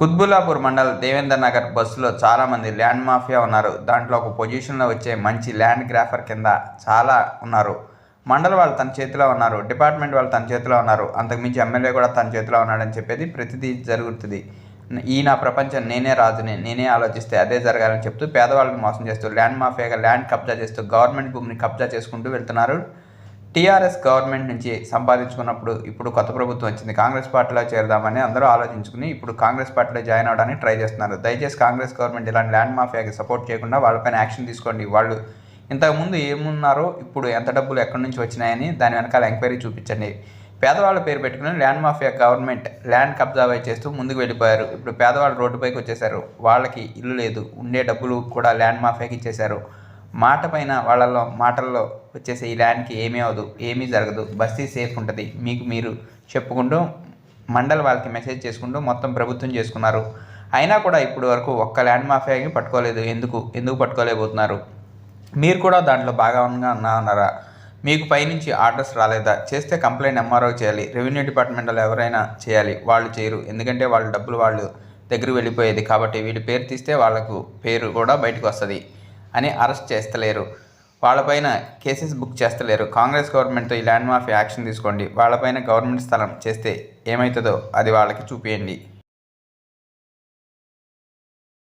కుత్బుల్లాపూర్ మండల్ దేవేందర్ నగర్ బస్సులో చాలామంది land mafia ఉన్నారు. దాంట్లో ఒక పొజిషన్లో వచ్చే మంచి ల్యాండ్ గ్రాఫర్ కింద చాలా ఉన్నారు. మండల్ వాళ్ళు తన చేతిలో ఉన్నారు. డిపార్ట్మెంట్ వాళ్ళు తన చేతిలో ఉన్నారు. అంతకుమించి ఎమ్మెల్యే కూడా తన చేతిలో ఉన్నాడని చెప్పేది ప్రతిదీ జరుగుతుంది. ఈ నా ప్రపంచం నేనే రాజుని నేనే ఆలోచిస్తే అదే జరగాలని చెప్తూ పేదవాళ్ళని మోసం చేస్తూ ల్యాండ్ మాఫియాగా ల్యాండ్ కబ్జా చేస్తూ గవర్నమెంట్ భూమిని కబ్జా చేసుకుంటూ వెళ్తున్నారు. టీఆర్ఎస్ గవర్నమెంట్ నుంచి సంపాదించుకున్నప్పుడు ఇప్పుడు కొత్త ప్రభుత్వం వచ్చింది. కాంగ్రెస్ పార్టీలో చేరదామని అందరూ ఆలోచించుకుని ఇప్పుడు కాంగ్రెస్ పార్టీలో జాయిన్ అవ్వడానికి ట్రై చేస్తున్నారు. దయచేసి కాంగ్రెస్ గవర్నమెంట్ ఇలాంటి ల్యాండ్ మాఫియాకి సపోర్ట్ చేయకుండా వాళ్ళపైన యాక్షన్ తీసుకోండి. వాళ్ళు ఇంతకుముందు ఏమున్నారో ఇప్పుడు ఎంత డబ్బులు ఎక్కడి నుంచి వచ్చినాయని దాని వెనకాల ఎంక్వైరీ చూపించండి. పేదవాళ్ళ పేరు పెట్టుకుని ల్యాండ్ మాఫియా గవర్నమెంట్ ల్యాండ్ కబ్జా చేస్తూ ముందుకు వెళ్ళిపోయారు. ఇప్పుడు పేదవాళ్ళు రోడ్డుపైకి వచ్చేసారు వాళ్ళకి ఇల్లు లేదు. ఉండే డబ్బులు కూడా ల్యాండ్ మాఫియాకి ఇచ్చేశారు. మాట పైన వాళ్ళలో మాటల్లో వచ్చేసి ఈ ల్యాండ్కి ఏమీ అవదు ఏమీ జరగదు. బస్తీ సేఫ్ ఉంటుంది. మీకు మీరు చెప్పుకుంటూ మండల్ వాళ్ళకి మెసేజ్ చేసుకుంటూ మొత్తం ప్రభుత్వం చేసుకున్నారు. అయినా కూడా ఇప్పటి వరకు ఒక్క ల్యాండ్ మాఫియాకి పట్టుకోలేదు. ఎందుకు? ఎందుకు పట్టుకోలేకపోతున్నారు? మీరు కూడా దాంట్లో భాగంగా ఉన్నా ఉన్నారా? మీకు పైనుంచి ఆర్డర్స్ రాలేదా? చేస్తే కంప్లైంట్ ఎంఆర్ఓ చేయాలి. రెవెన్యూ డిపార్ట్మెంట్లో ఎవరైనా చేయాలి. వాళ్ళు చేయరు. ఎందుకంటే వాళ్ళ డబ్బులు వాళ్ళు దగ్గర వెళ్ళిపోయేది. కాబట్టి వీడి పేరు తీస్తే వాళ్ళకు పేరు కూడా బయటకు వస్తుంది. అని అరెస్ట్ చేస్తలేరు. వాళ్ళపైన కేసెస్ బుక్ చేస్తలేరు. కాంగ్రెస్ గవర్నమెంట్తో ఈ ల్యాండ్ మాఫీ యాక్షన్ తీసుకోండి. వాళ్ళపైన గవర్నమెంట్ స్థలం చేస్తే ఏమవుతుందో అది వాళ్ళకి చూపించండి